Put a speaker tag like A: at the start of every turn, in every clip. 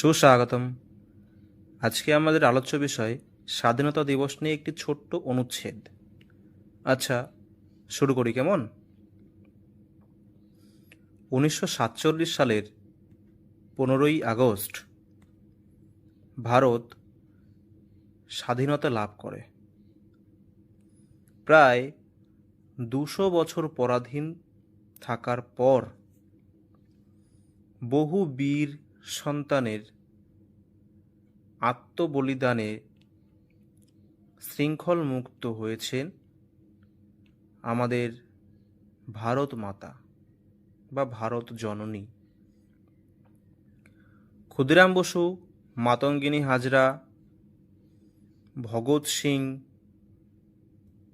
A: সুস্বাগতম আজকে আমাদের আলোচ্য বিষয় স্বাধীনতা দিবস নিয়ে একটি ছোট্ট অনুচ্ছেদ আচ্ছা শুরু করি কেমন উনিশশো সাতচল্লিশ সালের পনেরোই আগস্ট ভারত স্বাধীনতা লাভ করে প্রায় দুশো বছর পরাধীন থাকার পর বহু বীর সন্তানের আত্মবলিদানে শৃঙ্খলমুক্ত হয়েছেন আমাদের ভারত মাতা বা ভারত জননী ক্ষুদিরাম বসু মাতঙ্গিনী হাজরা ভগৎ সিং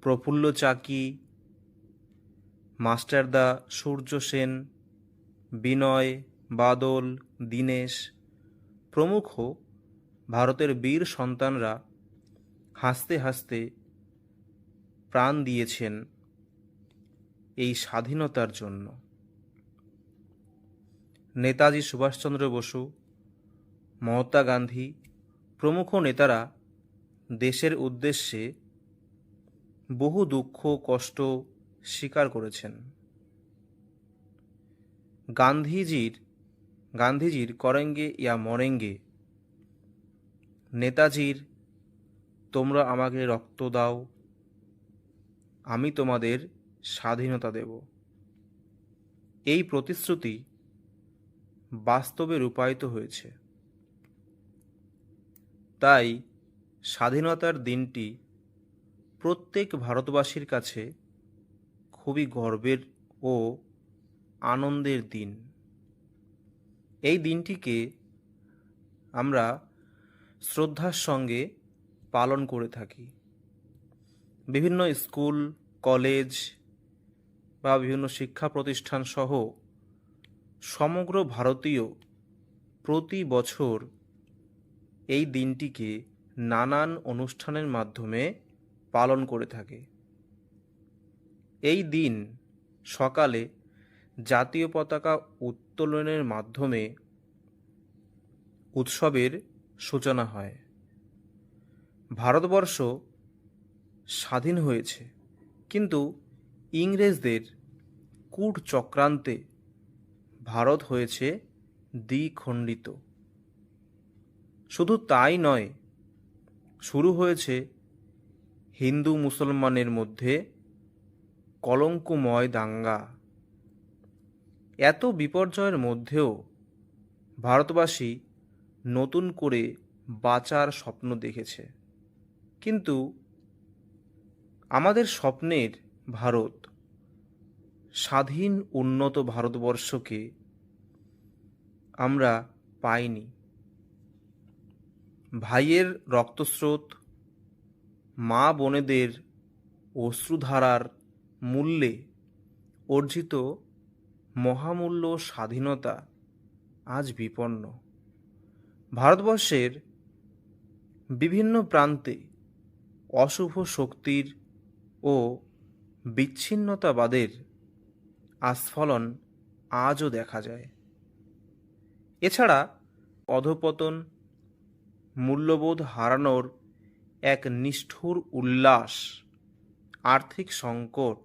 A: প্রফুল্ল চাকি মাস্টারদা সূর্য সেন বিনয় বাদল দীনেশ প্রমুখ ভারতের বীর সন্তানরা হাসতে হাসতে প্রাণ দিয়েছেন এই স্বাধীনতার জন্য নেতাজি সুভাষচন্দ্র বসু মহাত্মা গান্ধী প্রমুখ নেতারা দেশের উদ্দেশ্যে বহু দুঃখ কষ্ট স্বীকার করেছেন গান্ধীজির গান্ধীজির করেঙ্গে ইয়া মরেঙ্গে নেতাজির তোমরা আমাকে রক্ত দাও আমি তোমাদের স্বাধীনতা দেব এই প্রতিশ্রুতি বাস্তবে রূপায়িত হয়েছে তাই স্বাধীনতার দিনটি প্রত্যেক ভারতবাসীর কাছে খুবই গর্বের ও আনন্দের দিন এই দিনটিকে আমরা শ্রদ্ধার সঙ্গে পালন করে থাকি বিভিন্ন স্কুল কলেজ বা বিভিন্ন শিক্ষা প্রতিষ্ঠান সহ সমগ্র ভারতীয় প্রতি বছর এই দিনটিকে নানান অনুষ্ঠানের মাধ্যমে পালন করে থাকে এই দিন সকালে জাতীয় পতাকা উত্তোলনের মাধ্যমে উৎসবের সূচনা হয় ভারতবর্ষ স্বাধীন হয়েছে কিন্তু ইংরেজদের কূট চক্রান্তে ভারত হয়েছে দ্বিখণ্ডিত শুধু তাই নয় শুরু হয়েছে হিন্দু মুসলমানের মধ্যে কলঙ্কময় দাঙ্গা এত বিপর্যয়ের মধ্যেও ভারতবাসী নতুন করে বাঁচার স্বপ্ন দেখেছে কিন্তু আমাদের স্বপ্নের ভারত স্বাধীন উন্নত ভারতবর্ষকে আমরা পাইনি ভাইয়ের রক্তস্রোত মা বোনেদের অশ্রুধারার মূল্যে অর্জিত মহামূল্য স্বাধীনতা আজ বিপন্ন ভারতবর্ষের বিভিন্ন প্রান্তে অশুভ শক্তির ও বিচ্ছিন্নতাবাদের আস্ফলন আজও দেখা যায় এছাড়া অধপতন মূল্যবোধ হারানোর এক নিষ্ঠুর উল্লাস আর্থিক সংকট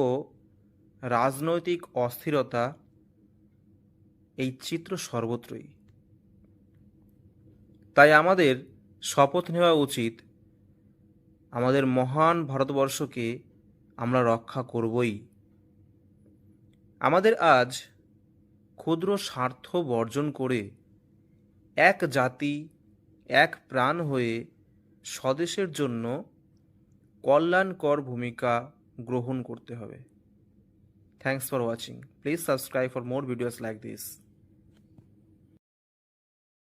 A: ও রাজনৈতিক অস্থিরতা এই চিত্র সর্বত্রই তাই আমাদের শপথ নেওয়া উচিত আমাদের মহান ভারতবর্ষকে আমরা রক্ষা করবই আমাদের আজ ক্ষুদ্র স্বার্থ বর্জন করে এক জাতি এক প্রাণ হয়ে স্বদেশের জন্য কল্যাণকর ভূমিকা গ্রহণ করতে হবে Thanks for watching. Please subscribe for more videos like this.